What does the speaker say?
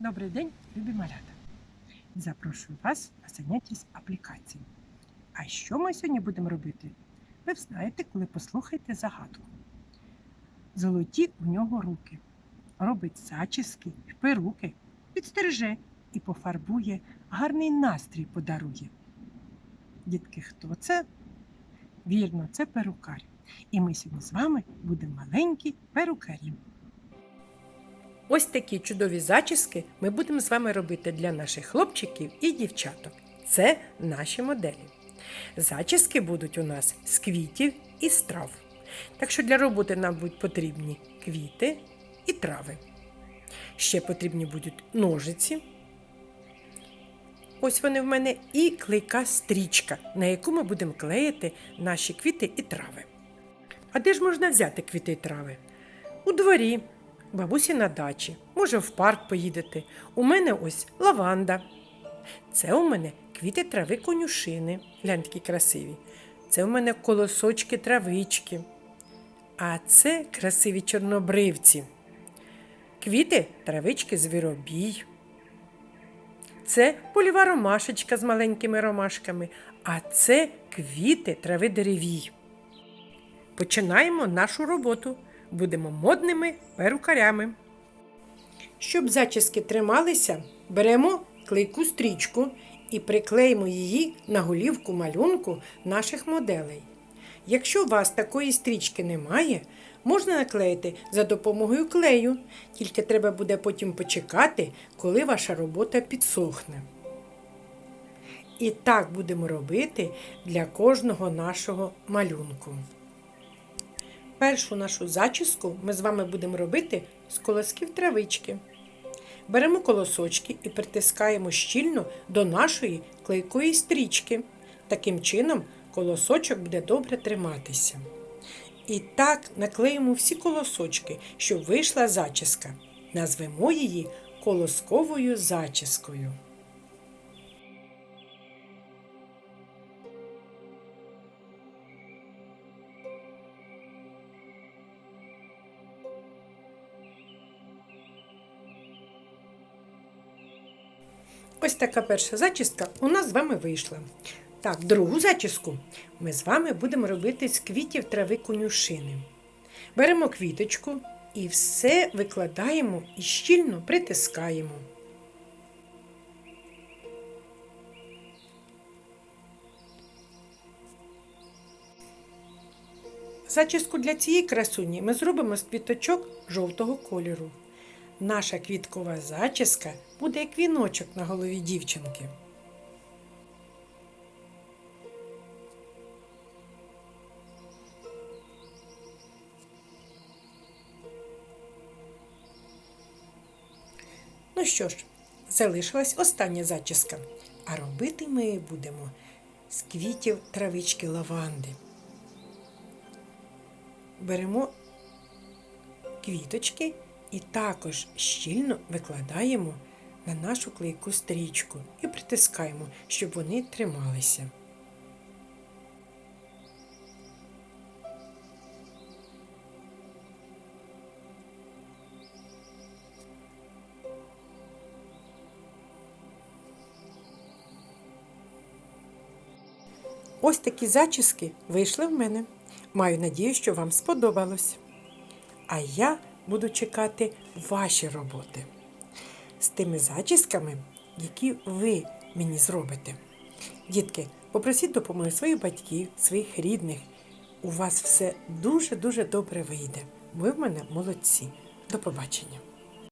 Добрий день, любі малята. Запрошую вас на заняття з аплікації. А що ми сьогодні будемо робити? Ви знаєте, коли послухаєте загадку. Золоті у нього руки. Робить зачіски перуки, підстриже і пофарбує, гарний настрій подарує. Дітки, хто це? Вірно, це перукар. І ми сьогодні з вами будемо маленькі перукарі. Ось такі чудові зачіски ми будемо з вами робити для наших хлопчиків і дівчаток. Це наші моделі. Зачіски будуть у нас з квітів і з трав. Так що для роботи нам будуть потрібні квіти і трави. Ще потрібні будуть ножиці. Ось вони в мене і клейка стрічка, на яку ми будемо клеїти наші квіти і трави. А де ж можна взяти квіти і трави? У дворі, бабусі на дачі, може в парк поїдете. У мене ось лаванда. Це у мене квіти трави конюшини. Глянь, красиві. Це у мене колосочки травички. А це красиві чорнобривці. Квіти травички звіробій. Це польова ромашечка з маленькими ромашками, а це квіти трави деревій. Починаємо нашу роботу. Будемо модними перукарями. Щоб зачіски трималися, беремо клейку стрічку і приклеїмо її на голівку малюнку наших моделей. Якщо у вас такої стрічки немає, можна наклеїти за допомогою клею, тільки треба буде потім почекати, коли ваша робота підсохне. І так будемо робити для кожного нашого малюнку. Першу нашу зачіску ми з вами будемо робити з колосків травички. Беремо колосочки і притискаємо щільно до нашої клейкої стрічки. Таким чином колосочок буде добре триматися. І так наклеїмо всі колосочки, щоб вийшла зачіска. Назвемо її колосковою зачіскою. Ось така перша зачіска у нас з вами вийшла. Так, другу зачіску ми з вами будемо робити з квітів трави конюшини. Беремо квіточку і все викладаємо і щільно притискаємо. Зачіску для цієї красуні ми зробимо з квіточок жовтого кольору. Наша квіткова зачіска буде як віночок на голові дівчинки. Ну що ж, залишилась остання зачіска. А робити ми будемо з квітів травички лаванди. Беремо квіточки і також щільно викладаємо на нашу клейку стрічку і притискаємо, щоб вони трималися. Ось такі зачіски вийшли в мене. Маю надію, що вам сподобалось. А я буду чекати ваші роботи з тими зачісками, які ви мені зробите. Дітки, попросіть допомоги своїх батьків, своїх рідних. У вас все дуже-дуже добре вийде. Ви в мене молодці. До побачення!